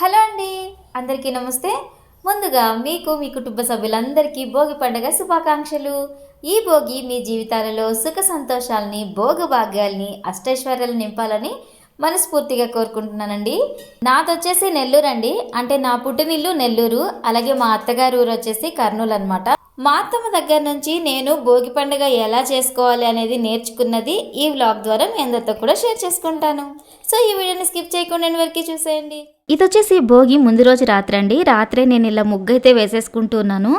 Hello అండి. అందరికీ నమస్తే. ముందుగా మీకు మీ కుటుంబ సభ్యులందరికీ భోగి పండుగ శుభాకాంక్షలు. ఈ భోగి మీ జీవితాలలో సుఖ సంతోషాలని భోగభాగ్యాల్ని అష్టైశ్వర్యాలు నింపాలని మనస్ఫూర్తిగా కోరుకుంటున్నానండి. నాది వచ్చేసి నెల్లూరు అండి. అంటే నా పుట్టినిల్లు నెల్లూరు. అలాగే మా అత్తగారు ఊరు వచ్చేసి కర్నూలు అనమాట మా అత్తమ్మ దగ్గర నుంచి నేను భోగి పండుగ ఎలా చేసుకోవాలి అనేది నేర్చుకున్నది ఈ వ్లాగ్ ద్వారా మీ అందరితో కూడా షేర్ చేసుకుంటాను. సో ఈ వీడియోని స్కిప్ చేయకుండా వరకు చూసేయండి. ఇది వచ్చేసి భోగి ముందు రోజు రాత్రి అండి. రాత్రే నేను ఇలా ముగ్గు అయితే వేసేసుకుంటున్నాను.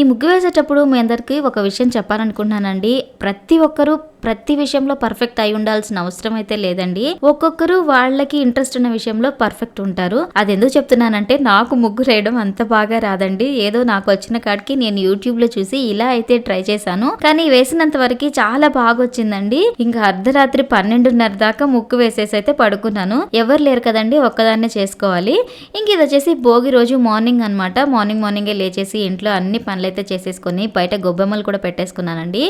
ఈ ముగ్గు వేసేటప్పుడు మీ అందరికీ ఒక విషయం చెప్పాలనుకుంటున్నానండి. ప్రతి ఒక్కరూ ప్రతి విషయంలో పర్ఫెక్ట్ అయి ఉండాల్సిన అవసరం అయితే లేదండి. ఒక్కొక్కరు వాళ్ళకి ఇంట్రెస్ట్ ఉన్న విషయంలో పర్ఫెక్ట్ ఉంటారు. అది ఎందుకు చెప్తున్నానంటే నాకు ముగ్గు వేయడం అంత బాగా రాదండి. ఏదో నాకు వచ్చిన కాడికి నేను యూట్యూబ్లో చూసి ఇలా అయితే ట్రై చేశాను. కానీ వేసినంత వరకు చాలా బాగా వచ్చిందండి ఇంకా అర్ధరాత్రి పన్నెండున్నర దాకా ముగ్గు వేసేసి అయితే పడుకున్నాను. ఎవరు లేరు కదండి ఒక్కదాన్నే చేసుకో చేసుకోవాలి. ఇంక ఇది వచ్చేసి భోగి రోజు మార్నింగ్ అన్నమాట. మార్నింగ్ మార్నింగే లేచేసి ఇంట్లో అన్ని పనులు అయితే చేసేసుకొని బయట గొబ్బెమ్మలు కూడా పెట్టేసుకున్నానండి.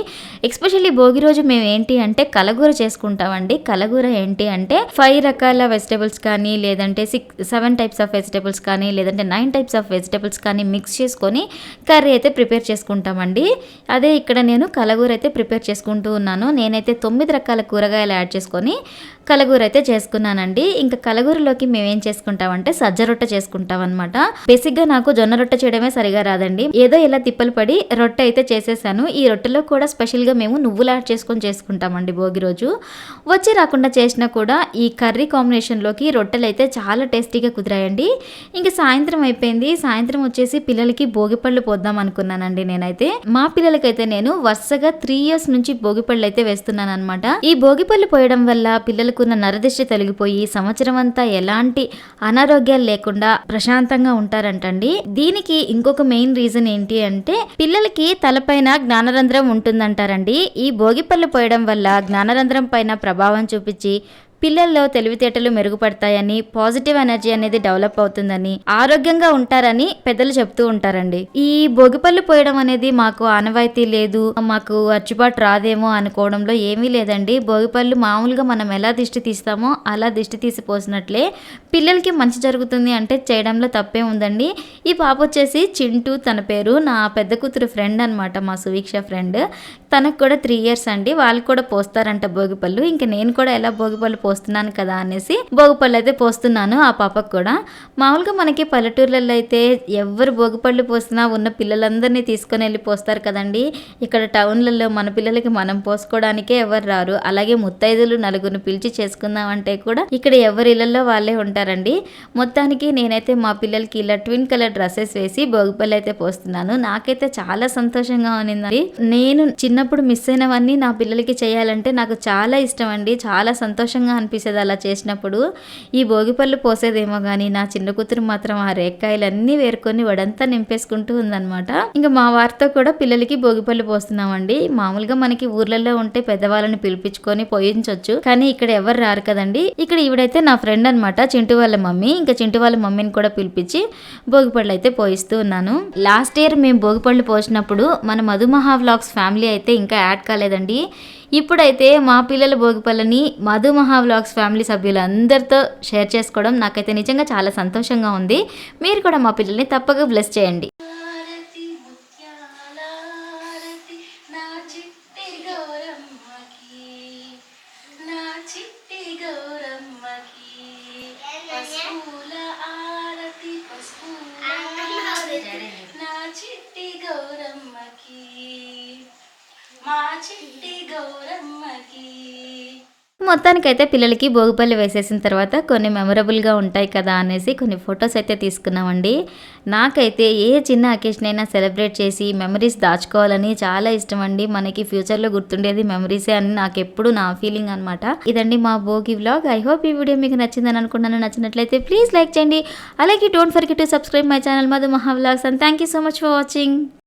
ఎస్పెషల్లీ భోగి రోజు మేము ఏంటి అంటే కలగూర చేసుకుంటామండి. కలగూర ఏంటి అంటే ఫైవ్ రకాల వెజిటేబుల్స్ కానీ లేదంటే six seven types of vegetables కానీ లేదంటే నైన్ టైప్స్ ఆఫ్ వెజిటేబుల్స్ కానీ మిక్స్ చేసుకొని కర్రీ అయితే ప్రిపేర్ చేసుకుంటామండి. అదే ఇక్కడ నేను కలగూర అయితే ప్రిపేర్ చేసుకుంటూ ఉన్నాను. నేనైతే తొమ్మిది రకాల కూరగాయలు యాడ్ చేసుకొని కలగూర అయితే చేసుకున్నానండి. ఇంకా కలగూరలోకి మేము ఏం అంటే సజ్జ రొట్టె చేసుకుంటాం అనమాట బేసిక్గా నాకు జొన్న రొట్టె చేయడమే సరిగా రాదండి. ఏదో ఇలా తిప్పలు పడి రొట్టె అయితే చేసేసాను. ఈ రొట్టెలో కూడా స్పెషల్గా మేము నువ్వులు యాడ్ చేసుకొని చేసుకుంటామండి భోగి రోజు. వచ్చి రాకుండా చేసినా కూడా ఈ కర్రీ కాంబినేషన్లోకి రొట్టెలు అయితే చాలా టేస్టీగా కుదిరాయండి. ఇంకా సాయంత్రం అయిపోయింది. సాయంత్రం వచ్చేసి పిల్లలకి భోగిపళ్ళు పోద్దాం అనుకున్నానండి నేనైతే. మా పిల్లలకైతే నేను వరుసగా త్రీ ఇయర్స్ నుంచి భోగిపళ్ళు అయితే వేస్తున్నాను అనమాట ఈ భోగిపళ్ళు పోయడం వల్ల పిల్లలకున్న నరదిష్టి తొలగిపోయి సంవత్సరం అంతా ఎలాంటి అనారోగ్యాలు లేకుండా ప్రశాంతంగా ఉంటారంటండి. దీనికి ఇంకొక మెయిన్ రీజన్ ఏంటి అంటే పిల్లలకి తలపైన జ్ఞానరంధ్రం ఉంటుందంటారండి. ఈ భోగిపళ్ళు పోయడం వల్ల జ్ఞానరంధ్రం పైన ప్రభావం చూపించి పిల్లల్లో తెలివితేటలు మెరుగుపడతాయని పాజిటివ్ ఎనర్జీ అనేది డెవలప్ అవుతుందని ఆరోగ్యంగా ఉంటారని పెద్దలు చెప్తూ ఉంటారండి. ఈ భోగిపళ్ళు పోయడం అనేది మాకు ఆనవాయితీ లేదు మాకు అచ్చుబాటు రాదేమో అనుకోవడంలో ఏమీ లేదండి. భోగిపళ్ళు మామూలుగా మనం ఎలా దిష్టి తీస్తామో అలా దిష్టి తీసి పోసినట్లే పిల్లలకి మంచి జరుగుతుంది అంటే చేయడంలో తప్పే ఉందండి. ఈ పాప వచ్చేసి చింటూ తన పేరు నా పెద్ద కూతురు ఫ్రెండ్ అనమాట మా సువీక్ష ఫ్రెండ్. తనకు కూడా త్రీ ఇయర్స్ అండి. వాళ్ళు కూడా పోస్తారంట భోగిపళ్ళు. ఇంకా నేను కూడా ఎలా భోగిపళ్ళు పోస్తున్నాను కదా అనేసి భోగిపళ్ళు అయితే పోస్తున్నాను ఆ పాపకు కూడా. మామూలుగా మనకి పల్లెటూర్లలో అయితే ఎవరు భోగిపళ్ళు పోసినా ఉన్న పిల్లలందరినీ తీసుకొని వెళ్ళి పోస్తారు కదండి. ఇక్కడ టౌన్లలో మన పిల్లలకి మనం పోసుకోవడానికే ఎవరు రారు. అలాగే ముత్తైదులు నలుగురిని పిలిచి చేసుకుందామంటే కూడా ఇక్కడ ఎవరి ఇళ్ళలో వాళ్ళే ఉంటారండి. మొత్తానికి నేనైతే మా పిల్లలకి ఇలా ట్విన్ కలర్ డ్రెస్సెస్ వేసి భోగిపళ్ళు అయితే పోస్తున్నాను. నాకైతే చాలా సంతోషంగా ఉన్నిందండి. నేను చిన్న చిన్నప్పుడు మిస్ అయినవన్నీ నా పిల్లలకి చేయాలంటే నాకు చాలా ఇష్టం అండి చాలా సంతోషంగా అనిపిస్తుంది అలా చేసినప్పుడు. ఈ భోగిపళ్ళు పోసేదేమో కానీ నా చిన్న కూతురు మాత్రం ఆ రేక్కాయలన్నీ వేరుకొని వడంతా నింపేసుకుంటూ ఉందన్నమాట. ఇంకా మా వారితో కూడా పిల్లలకి భోగిపళ్ళు పోస్తున్నామండి. మామూలుగా మనకి ఊర్లలో ఉంటే పెద్దవాళ్ళని పిలిపించుకొని పోయించవచ్చు కానీ ఇక్కడ ఎవరు రారు కదండి. ఇక్కడ ఈవిడైతే నా ఫ్రెండ్ అనమాట చింటు వాళ్ళ మమ్మీ. ఇంకా చింటు వాళ్ళ మమ్మీని కూడా పిలిపించి భోగిపళ్ళు అయితే పోయిస్తూ ఉన్నాను. లాస్ట్ ఇయర్ మేము భోగిపళ్ళు పోసినప్పుడు మన మధుమహా వ్లాగ్స్ ఫ్యామిలీ అయితే ఇంకా యాడ్ కాలేదండి. ఇప్పుడైతే మా పిల్లల భోగిపల్లిని Madhu Maha vlogs family సభ్యులందరితో share చేసుకోవడం నాకైతే నిజంగా చాలా సంతోషంగా ఉంది. మీరు కూడా మా పిల్లల్ని తప్పక బ్లెస్ చేయండి. నా చిట్టి గౌరమ్మకి నా చిట్టి గౌరమ్మకి పసుపుల ఆరతి పసుపుల ఆరతి నా చిట్టి గౌరమ్మకి మా చిట్టి గౌరమ్మకి. మొత్తానికైతే పిల్లలకి భోగిపల్లి వేసేసిన తర్వాత కొన్ని మెమరబుల్గా ఉంటాయి కదా అనేసి కొన్ని ఫొటోస్ అయితే తీసుకున్నామండి. నాకైతే ఏ చిన్న అకేషన్ అయినా సెలబ్రేట్ చేసి మెమరీస్ దాచుకోవాలని చాలా ఇష్టం అండి మనకి ఫ్యూచర్లో గుర్తుండేది మెమరీసే అని నాకు ఎప్పుడు నా ఫీలింగ్ అనమాట ఇదండి మా భోగి వ్లాగ్. ఐ హోప్ ఈ వీడియో మీకు నచ్చిందని అనుకున్నాను నచ్చినట్లయితే ప్లీజ్ లైక్ చేయండి. అలాగే don't forget to subscribe my channel Madhu Maha vlogs and thank you so much for watching.